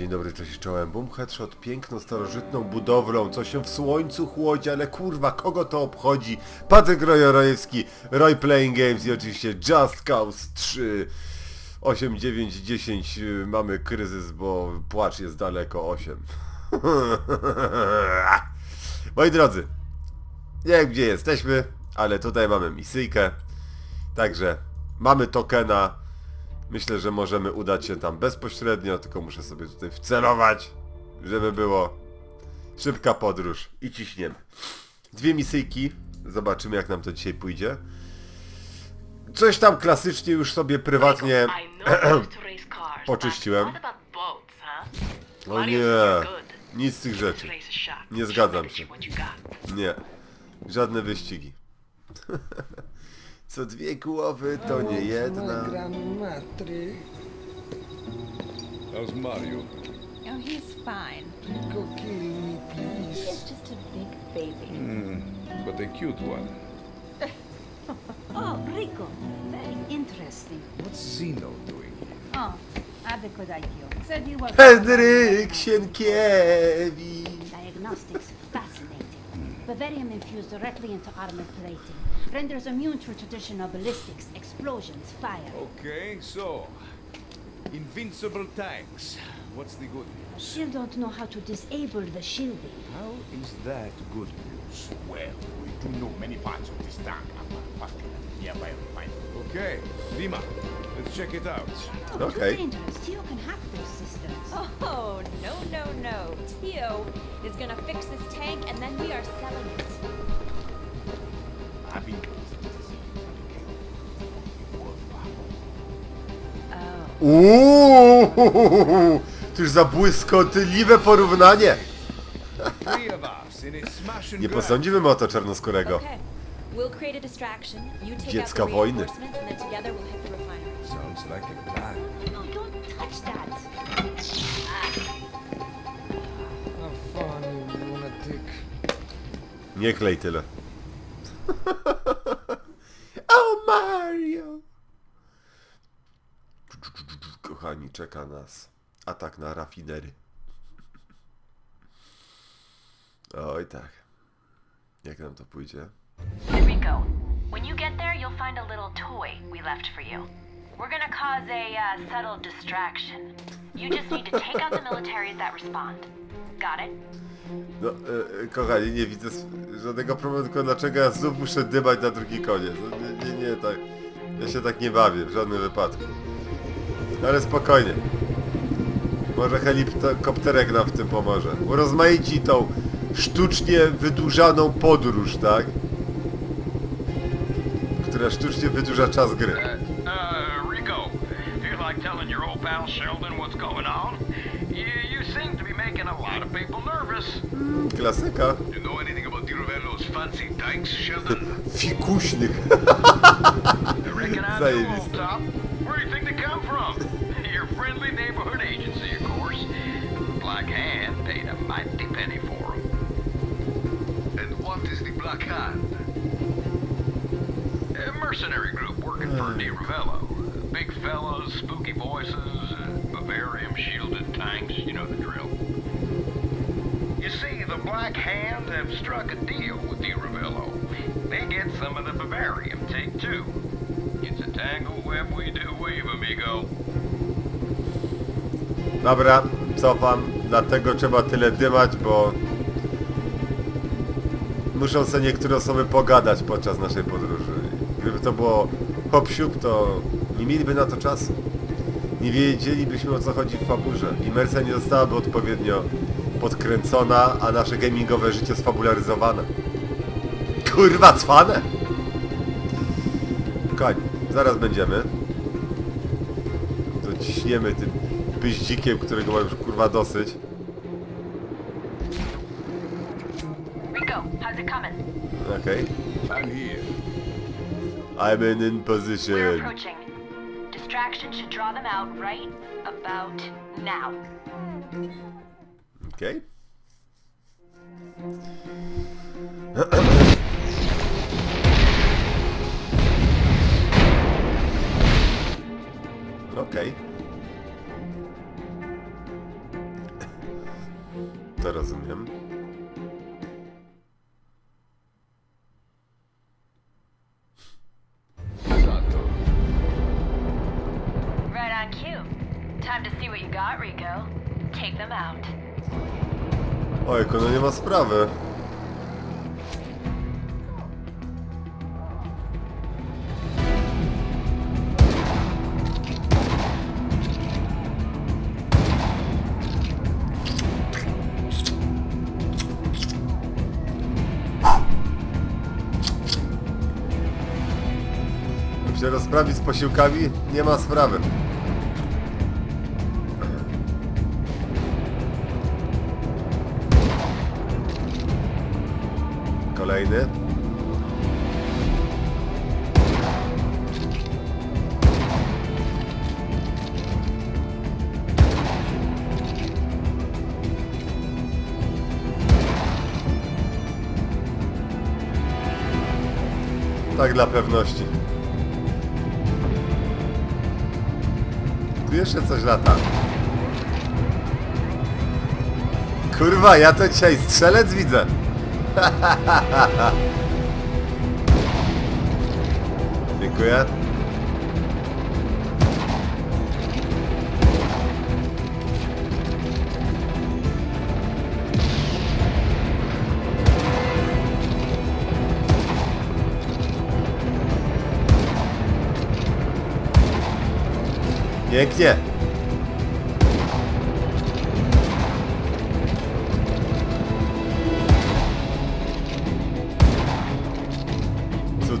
Dzień dobry, cześć czołem. Boom Headshot, piękną, starożytną budowlą, co się w słońcu chłodzi, ale kurwa, kogo to obchodzi? Patryk Rojorojewski, Roy Playing Games i oczywiście Just Cause 3. 8, 9, 10, y, mamy kryzys, bo płacz jest daleko, 8. Moi drodzy, nie wiem gdzie jesteśmy, ale tutaj mamy misyjkę. Także mamy tokena. Myślę, że możemy udać się tam bezpośrednio, tylko muszę sobie tutaj wcelować, żeby było szybka podróż i ciśniemy. Dwie misyjki. Zobaczymy jak nam to dzisiaj pójdzie. Coś tam klasycznie już sobie prywatnie... Poczyściłem. O nie, nic z tych rzeczy. Nie zgadzam się. Nie. Żadne wyścigi. Co dwie głowy to nie jedna. How's Mario? Oh, he's fine. Rico, kill me, please. He's just a big baby. But a cute one. Oh, Rico. Very interesting. What's Zeno doing here? Oh, adequate IQ. Said you were... Henryk Sienkiewicz. Diagnostics fascinating. Bavarium infused directly into armor plating. Renders immune to traditional ballistics, explosions, fire. Okay, so. Invincible tanks. What's the good news? Still don't know how to disable the shielding. How is that good news? Well, we do know many parts of this tank are manufactured nearby refinery. Okay, Lima, let's check it out. Oh, Okay. Too dangerous. Tio can hack those systems. Oh, no, no, no. Tio is gonna fix this tank and then we are selling it. Uuuu, Cóż za błyskotliwe porównanie. Three of us in a smash and Nie grab. posądzimy o to czarnoskórego. Okay. We'll create a distraction. You take Dziecka the wojny. reinforcements and then together we'll hit the refinery. Sounds like a plan. No, don't touch that. Have fun, you lunatic. Nie klej tyle. oh Mario! Kochani, czeka nas atak na rafinery. Oj tak. Jak nam to pójdzie? Here we go. When you get there, you'll find a little toy we left for you. We're gonna cause a uh, subtle distraction. You just need to take out the militaries that respond. Got it? No, e, e, kochani, nie widzę s- żadnego problemu, tylko dlaczego ja znów muszę dybać na drugi koniec. No, nie, nie, nie, tak. Ja się tak nie bawię w żadnym wypadku. Ale spokojnie. Może helikopterek nam w tym pomoże. Urozmaici tą sztucznie wydłużaną podróż, tak? Która sztucznie wydłuża czas gry. Feel like telling your old pal Sheldon what's going on? You, you seem to be making a lot of people nervous. Klasyka. You know anything about Di Ravello's fancy tanks, Sheldon? Fikuśnych. I reckon I do, Zajebiste. old top. Where do you think they come from? Your friendly neighborhood agency, of course. Black Hand paid a mighty penny for 'em. And what is the Black Hand? A mercenary group working for uh, Di Ravello. Big fellas, spooky voices, uh, Bavarium shielded tanks, you know the drill. You see, the Black Hand have struck a deal with Di Ravello. They get some of the Bavarium, take two. It's a tangled web we do weave, amigo. Dobra, cofam. Dlatego trzeba tyle dymać, bo muszą sobie niektóre osoby pogadać podczas naszej podróży. Gdyby to było hop to nie mieliby na to czasu. Nie wiedzielibyśmy o co chodzi w faburze. Imersja nie zostałaby odpowiednio podkręcona, a nasze gamingowe życie sfabularyzowane. Kurwa cwane! Kochani, zaraz będziemy. To ciśniemy tym pyździkiem, którego mam już kurwa dosyć. Rico, how's it coming? Okej. I'm here. I'm in, in We're position. approaching. action should draw them out right about now. Okay. okay. Teraz rozumiem. Ojku, no nie ma sprawy. Jak się rozprawi z posiłkami, nie ma sprawy. Kolejny. Tak dla pewności. Tu jeszcze coś lata. Kurwa, ja to dzisiaj strzelec widzę. Dziękuję. Pięknie.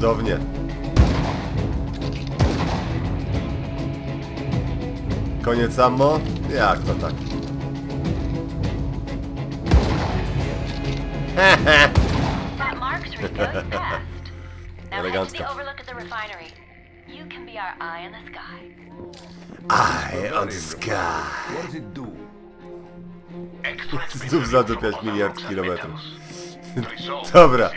Cudownie. Koniec ammo? Jak to tak? That marks Rico. You passed. Now head to Elegancko. the overlook at the refinery. You can be our eye in the sky. Eye on the sky. What does it do? Extract Znów zadupiać miliard kilometrów. Dobra.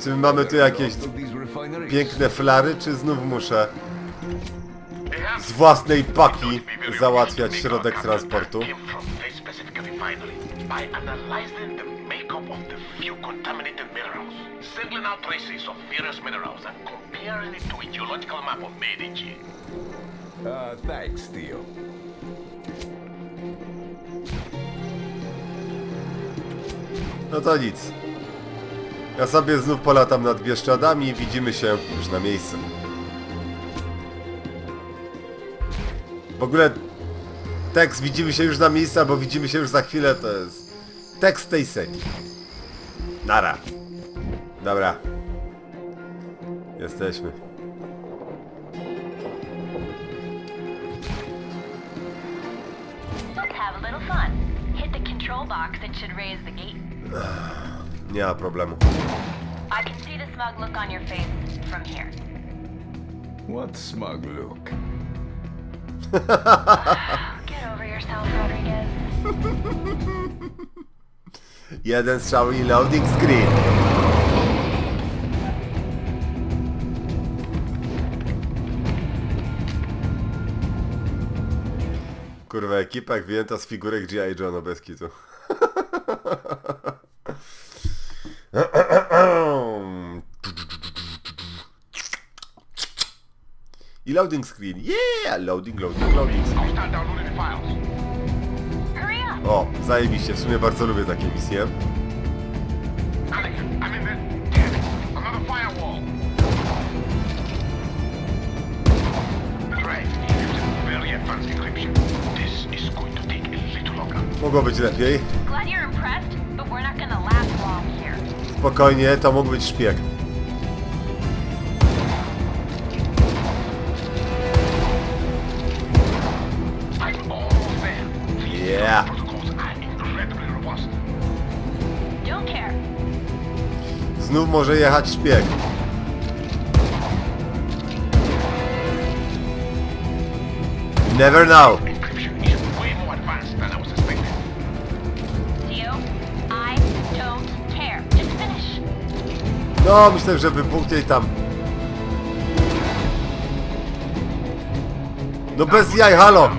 Czy my mamy tu jakieś refineries. piękne flary, czy znów muszę z własnej paki załatwiać środek transportu? came from this specific refinery. By analyzing the makeup of the few contaminated minerals, singling out traces of various minerals and comparing it to a geological map of Meiji. Uh, thanks, Theo. No to nic. Ja sobie znów polatam nad Bieszczadami i widzimy się już na miejscu. W ogóle tekst widzimy się już na miejscu, bo widzimy się już za chwilę, to jest tekst tej serii. Nara. Dobra. Jesteśmy. Control box. It should raise the gate. Nie ma problemu. I can see the smug look on your face from here. What smug look. Get over yourself, Rodriguez. Jeden strzał i loading screen. Kurwa, ekipa jak wyjęta z figurek G.I. Joe, no bez kitu. I loading screen. Yeah! Loading, loading, loading screen. O, zajebiście, w sumie bardzo lubię takie misje. Mogło być lepiej. Glad you're impressed, but we're not gonna last long here. Spokojnie, to mógł być szpieg. Yeah. Znów może jechać szpieg. Never know. No, myślę, że wybuchnie i tam. No bez jaj, halo!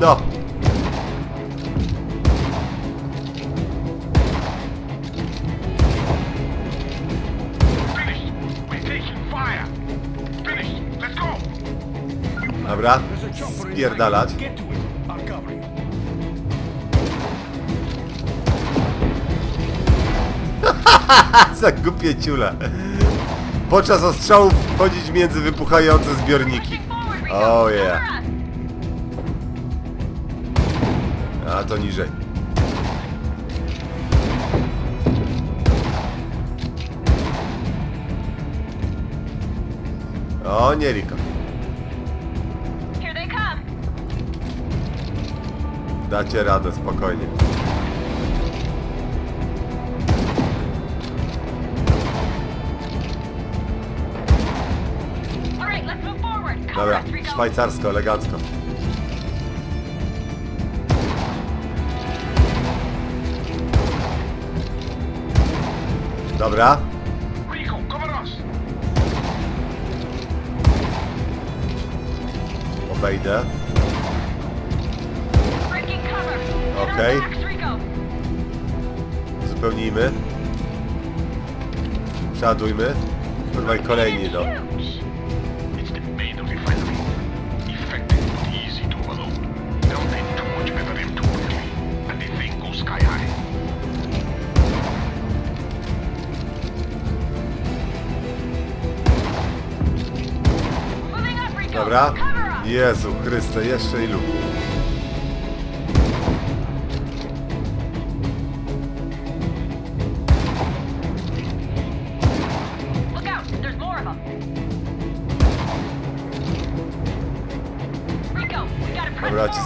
No! Dobra, You. Za głupie ciule. Podczas ostrzałów wchodzić między wybuchające zbiorniki. Oh, yeah. A to niżej. O, nie Riko. Dacie radę, spokojnie. Dobra, szwajcarsko, elegancko. Dobra, obejdę. Our Okay. Uzupełnijmy. Przeładujmy. Kurwa i kolejni, no. Huge. It's the main of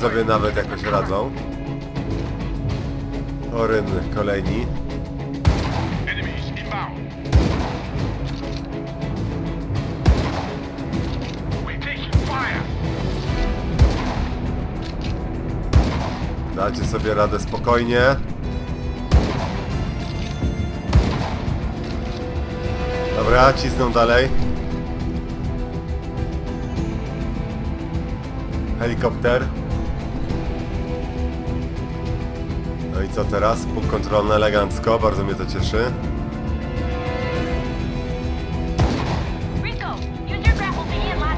sobie nawet jakoś radzą. O rynny, kolejni. Dacie sobie radę spokojnie. Dobra, cisną dalej. Helikopter. No i co teraz? Punkt kontrolny elegancko, bardzo mnie to cieszy.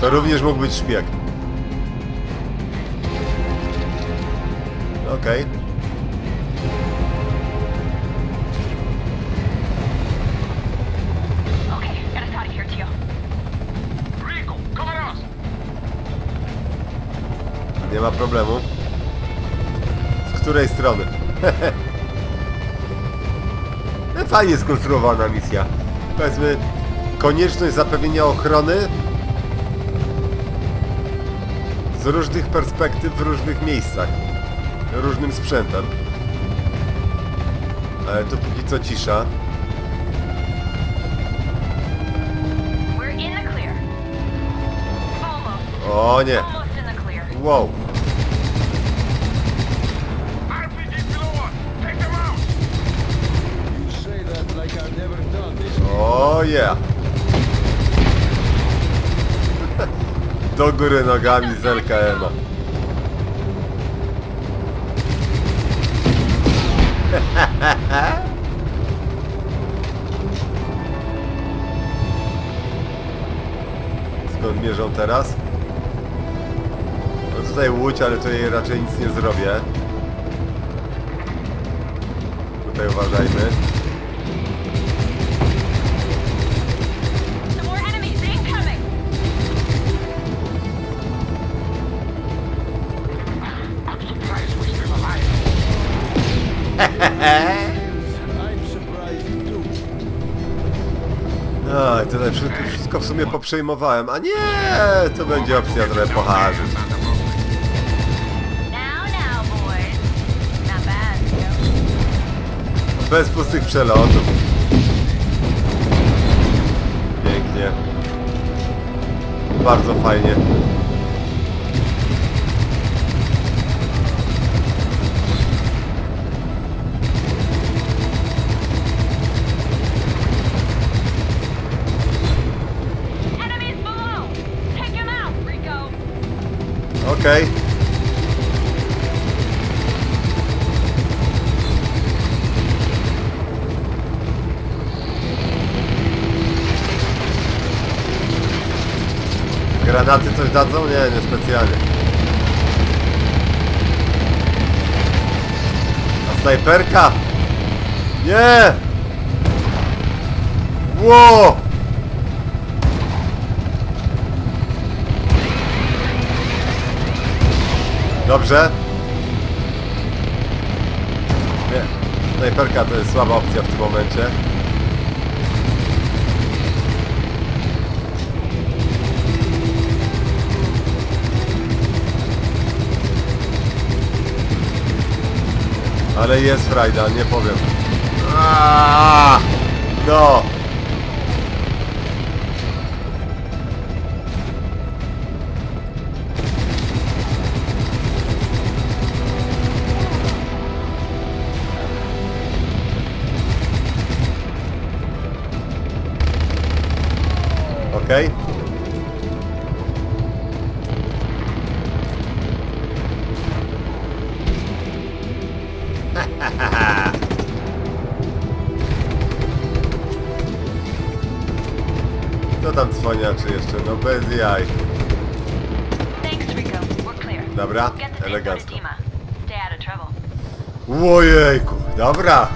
To również mógł być szpieg. Okej. Okay, get us out of here, Tio. Rico, cover us. Nie ma problemu. Z której strony? No, Fajnie skonstruowana misja. Powiedzmy, konieczność zapewnienia ochrony z różnych perspektyw w różnych miejscach. Różnym sprzętem. Ale tu póki co cisza. O nie! Wow! Done this. O yeah! Do góry nogami z LKM-a. Skąd mierzą teraz? No tutaj łódź, ale tutaj raczej nic nie zrobię. Tutaj uważajmy. No i tutaj wszystko, wszystko w sumie poprzejmowałem. A nie, to będzie opcja trochę poharzyć. Now, now, boys. Not bad, Tio. Bez pustych przelotów. Pięknie. Bardzo fajnie. Okej. Granaty coś dadzą? Nie, nie specjalnie. A snajperka? Nie! Ło! Dobrze. Nie. Snajperka to jest słaba opcja w tym momencie. Ale jest frajda, nie powiem. Aaaa! No! Okej. Co tam cwaniaczy jeszcze? No bez jaj. Dobra, elegancko. Dima. Stay out of trouble. Ojejku, dobra.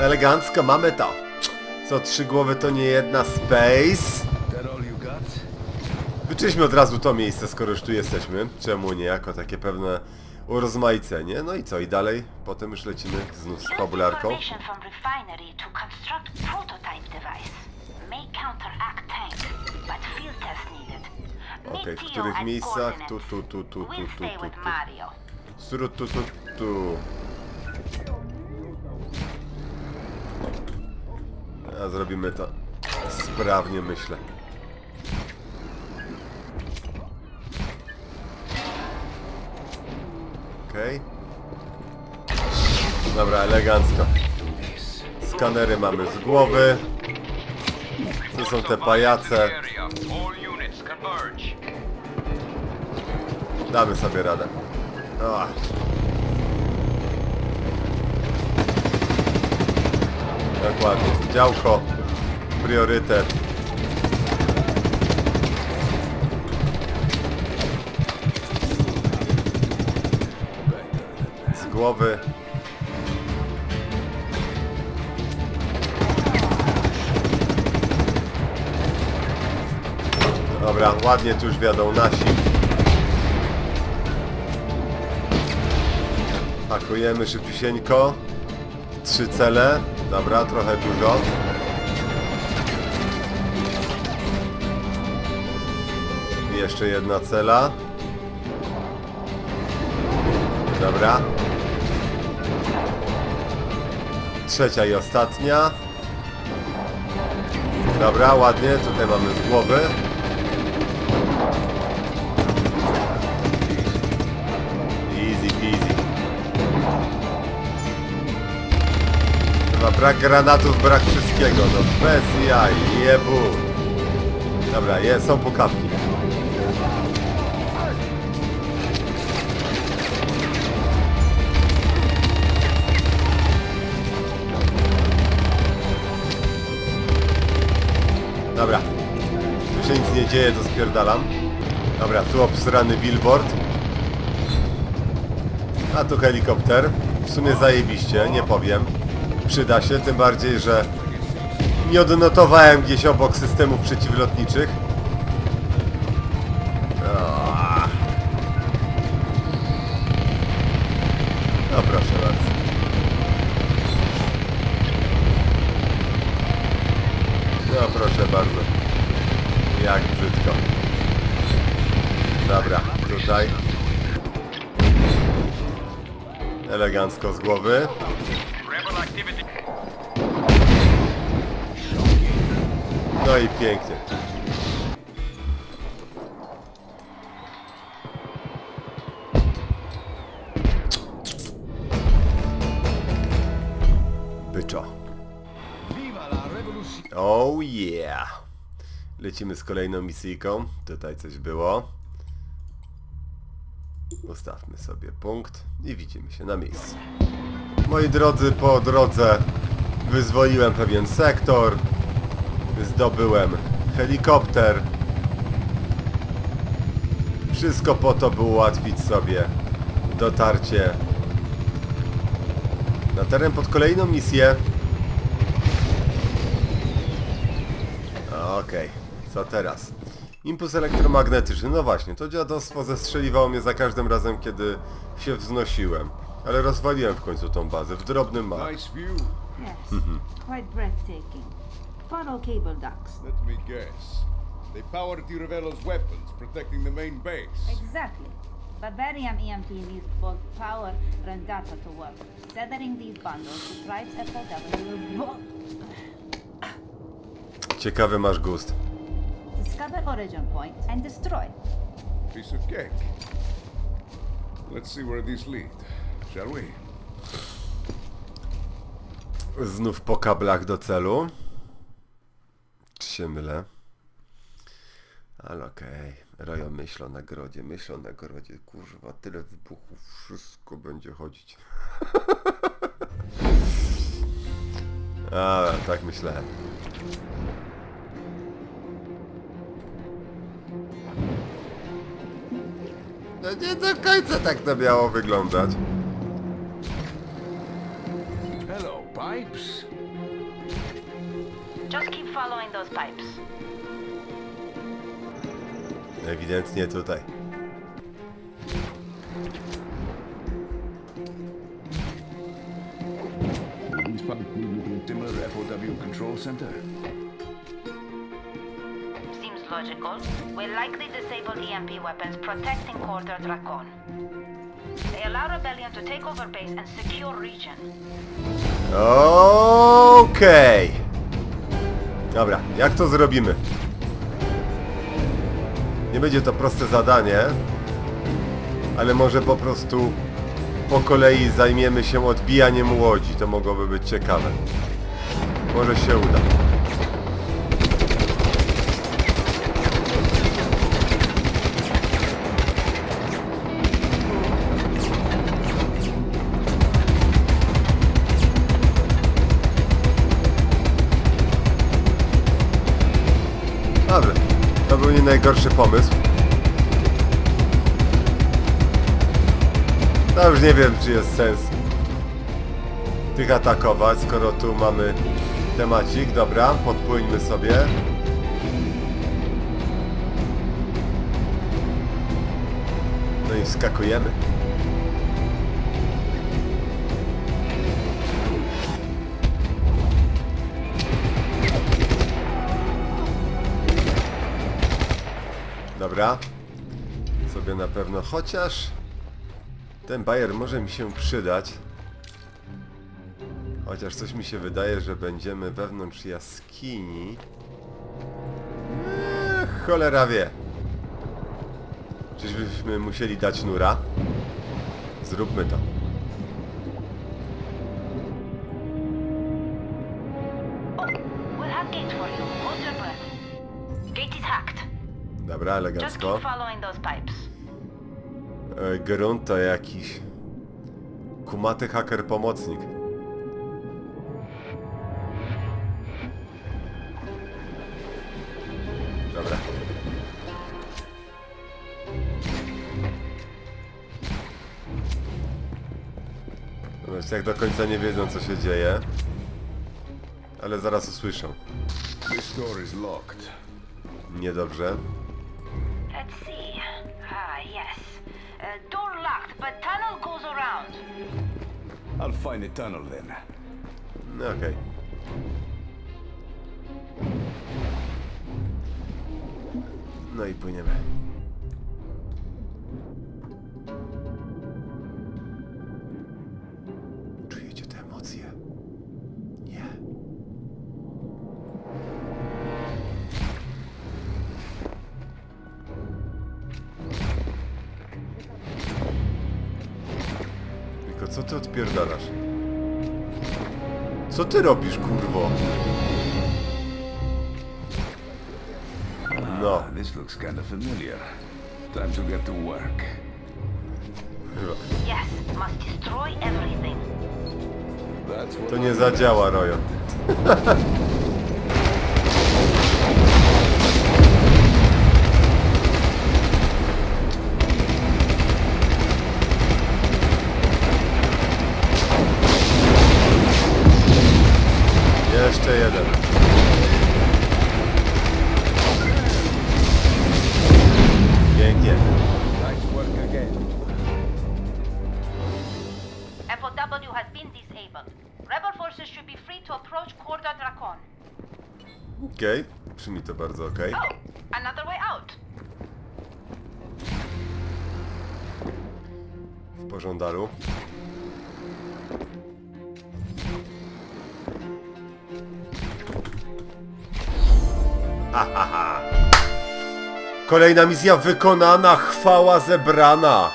Elegancko, mamy to. Co trzy głowy to nie jedna space. Wyczyśmy od razu to miejsce, skoro już tu jesteśmy. Czemu nie? Jako takie pewne urozmaicenie. No i co? I dalej? Potem już lecimy znów z fabularką. Okej, w których miejscach? Tu, tu, tu, tu, tu, tu, tu, tu. Tu, tu, tu. A zrobimy to sprawnie, myślę. Okej. Dobra, elegancko. Skanery mamy z głowy. Tu są te pajace. Damy sobie radę. Ach. Dokładnie. Działko. Priorytet. Głowy. Dobra, ładnie tu już wiadą nasi. Pakujemy szybciusieńko. Trzy cele. Dobra, trochę dużo. Jeszcze jedna cela. Dobra. Trzecia i ostatnia. Dobra, ładnie. Tutaj mamy z głowy. Easy peasy. Chyba brak granatów, brak wszystkiego, no bez jaj, jebu. Dobra, jest, są pukawki. Nie dzieje, to spierdalam. Dobra, tu obsrany billboard. A tu helikopter. W sumie zajebiście, nie powiem. Przyda się, tym bardziej, że nie odnotowałem gdzieś obok systemów przeciwlotniczych. Tutaj. Elegancko z głowy. No i pięknie. Byczo. Oh yeah. Lecimy z kolejną misyjką. Tutaj coś było. Ustawmy sobie punkt i widzimy się na miejscu. Moi drodzy, po drodze wyzwoliłem pewien sektor, zdobyłem helikopter. Wszystko po to, by ułatwić sobie dotarcie na teren pod kolejną misję. Okej, co teraz? Impuls elektromagnetyczny, no właśnie, to dziadostwo zestrzeliwało mnie za każdym razem, kiedy się wznosiłem. Ale rozwaliłem w końcu tą bazę, w drobnym małym. Nice view. Yes, quite breathtaking. Follow cable ducts. Let me guess. They powered weapons, protecting the main base. Exactly. Bavarium EMP needs both power and data to work. Tethering these bundles will bo- Ciekawy masz gust. Discover origin point and destroy. Piece of cake. Let's see where these lead, shall we? Znów po kablach do celu. Czy się mylę? Ale okej. Rojo myśl o nagrodzie, myśl o nagrodzie. Kurwa, tyle wybuchów, wszystko będzie chodzić. A, tak myślałem. No nie do końca tak to miało wyglądać. Hello, pipes. Just keep following those pipes. Ewidentnie tutaj. Pipes need similar FOW control center. Logical. We'll likely disable EMP weapons protecting Dracon. They allow Rebellion to take over base and secure region. Okej. Dobra, jak to zrobimy? Nie będzie to proste zadanie, ale może po prostu po kolei zajmiemy się odbijaniem łodzi. To mogłoby być ciekawe. Może się uda. Był nie najgorszy pomysł. No już nie wiem, czy jest sens tych atakować, skoro tu mamy temacik. Dobra, podpłyńmy sobie. No i wskakujemy. Dobra. Sobie na pewno, chociaż ten bajer może mi się przydać. Chociaż coś mi się wydaje, że będziemy wewnątrz jaskini. Eee, cholera wie. Czyżbyśmy musieli dać nura? Zróbmy to. Dobra, Just elegancko. keep following those pipes. E, Grunt to jakiś kumaty haker pomocnik. Dobra. Zobacz, jak do końca nie wiedzą co się dzieje. Ale zaraz usłyszą. This door is locked. Niedobrze. But tunnel goes around. I'll find a tunnel then. No okej. No i płyniemy. Co ty robisz, kurwo? No, Ah, this looks kind of familiar. Time to get to work. Yes, must destroy everything. That's what To nie zadziała, Rojo. bardzo okej. Oh, another way out. W pożądalu. Ha, ha, ha. Kolejna misja wykonana, chwała zebrana.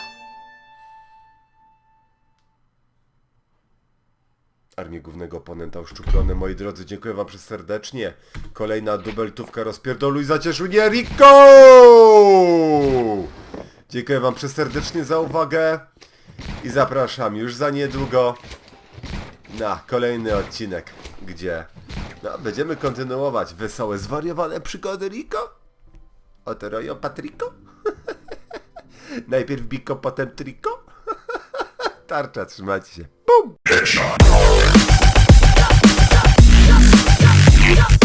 Armię Głównego Oponenta uszczuplone. Moi drodzy, dziękuję wam przez serdecznie. Kolejna dubeltówka rozpierdolu i zacieszył nie Rico! Dziękuję wam przez serdecznie za uwagę i zapraszam już za niedługo na kolejny odcinek, gdzie no, będziemy kontynuować wesołe, zwariowane przygody Rico. Oto Rojo Patrico. Najpierw Biko, potem Trico. Tarcza, trzymajcie się. Bum! Yeah.